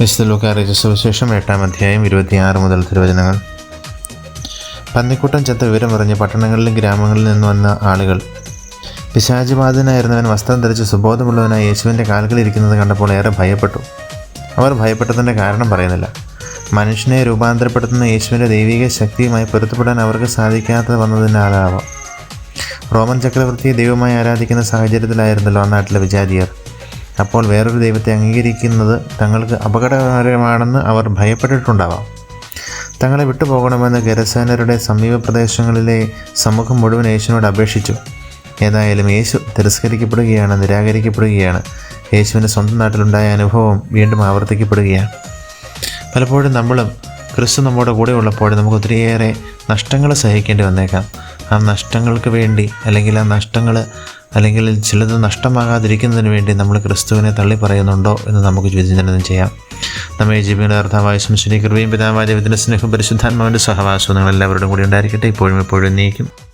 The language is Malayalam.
വിശുദ്ധ ലൂക്കാറിയ സുവിശേഷം എട്ടാം അധ്യായം ഇരുപത്തിയാറ് മുതൽ തിരുവചനങ്ങൾ. പന്നിക്കൂട്ടം ചത്ത വിവരം പറഞ്ഞ് പട്ടണങ്ങളിലും ഗ്രാമങ്ങളിൽ നിന്ന് വന്ന ആളുകൾ. പിശാചിബാധനായിരുന്നവൻ വസ്ത്രം ധരിച്ച് സുബോധമുള്ളവനായി യേശുവിന്റെ കാലുകളിൽ ഇരിക്കുന്നത് കണ്ടപ്പോൾ ഏറെ ഭയപ്പെട്ടു. അവർ ഭയപ്പെട്ടതിന്റെ കാരണം പറയുന്നില്ല. മനുഷ്യനെ രൂപാന്തരപ്പെടുത്തുന്ന യേശുവിന്റെ ദൈവിക ശക്തിയുമായി പൊരുത്തപ്പെടാൻ അവർക്ക് സാധിക്കാത്തത് വന്നതിനാലാവാം റോമൻ ചക്രവർത്തിയെ ദൈവമായി ആരാധിക്കുന്ന സാഹചര്യത്തിലായിരുന്നല്ലോ ആ നാട്ടിലെ വിചാരിയർ അപ്പോൾ വേറൊരു ദൈവത്തെ അംഗീകരിക്കുന്നത് തങ്ങൾക്ക് അപകടകരമാണെന്ന് അവർ ഭയപ്പെട്ടിട്ടുണ്ടാവാം. തങ്ങളെ വിട്ടുപോകണമെന്ന് ഗരസേനരുടെ സമീപ പ്രദേശങ്ങളിലെ സമൂഹം മുഴുവൻ യേശുവിനോട് അപേക്ഷിച്ചു. ഏതായാലും യേശു തിരസ്കരിക്കപ്പെടുകയാണ് നിരാകരിക്കപ്പെടുകയാണ്. യേശുവിന്റെ സ്വന്തം നാട്ടിലുണ്ടായ അനുഭവം വീണ്ടും ആവർത്തിക്കപ്പെടുകയാണ്. പലപ്പോഴും നമ്മളും ക്രിസ്തു നമ്മുടെ കൂടെ ഉള്ളപ്പോൾ നമുക്ക് ഒത്തിരിയേറെ നഷ്ടങ്ങൾ സഹിക്കേണ്ടി വന്നേക്കാം. ആ നഷ്ടങ്ങൾക്ക് വേണ്ടി അല്ലെങ്കിൽ ആ നഷ്ടങ്ങൾ അല്ലെങ്കിൽ ചിലത് നഷ്ടമാകാതിരിക്കുന്നതിന് വേണ്ടി നമ്മൾ ക്രിസ്തുവിനെ തള്ളി പറയുന്നുണ്ടോ എന്ന് നമുക്ക് വിചിന്തനം ചെയ്യാം. നമ്മെ ജീവിയുടെ അർത്ഥമായ ശംശുനി കൃപയും പിതാവായ ദൈവത്തിന്റെ സ്നേഹം പരിശുദ്ധാത്മാവിന്റെ സഹവാസവും നിങ്ങൾ എല്ലാവരുടെയും കൂടി ഉണ്ടായിരിക്കട്ടെ. ഇപ്പോഴും എപ്പോഴും നീക്കും.